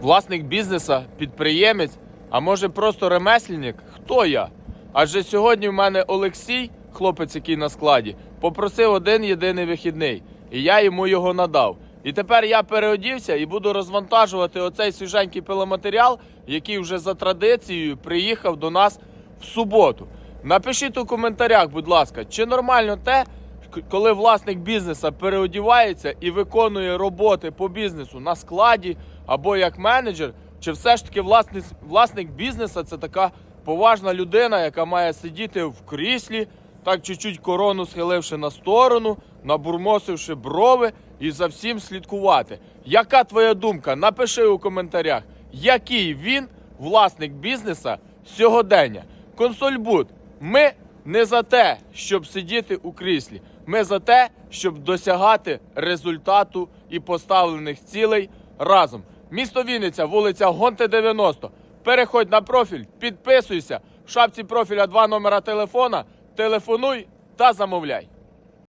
власник бізнеса, підприємець, а може просто ремесленник? Хто я? Адже сьогодні в мене Олексій, хлопець, який на складі, попросив один єдиний вихідний, і я йому його надав. І тепер я переодівся і буду розвантажувати оцей свіженький пиломатеріал, який вже за традицією приїхав до нас в суботу. Напишіть у коментарях, будь ласка, чи нормально те, коли власник бізнеса переодівається і виконує роботи по бізнесу на складі або як менеджер, чи все ж таки власник, власник бізнеса це така поважна людина, яка має сидіти в кріслі, так чуть-чуть корону схиливши на сторону, набурмосивши брови і за всім слідкувати. Яка твоя думка? Напиши у коментарях, який він власник бізнеса сьогодення. Консольбуд, ми не за те, щоб сидіти у кріслі. Ми за те, щоб досягати результату і поставлених цілей разом. Місто Вінниця, вулиця Гонте 90. Переходь на профіль, підписуйся. В шапці профіля два номера телефона. Телефонуй та замовляй.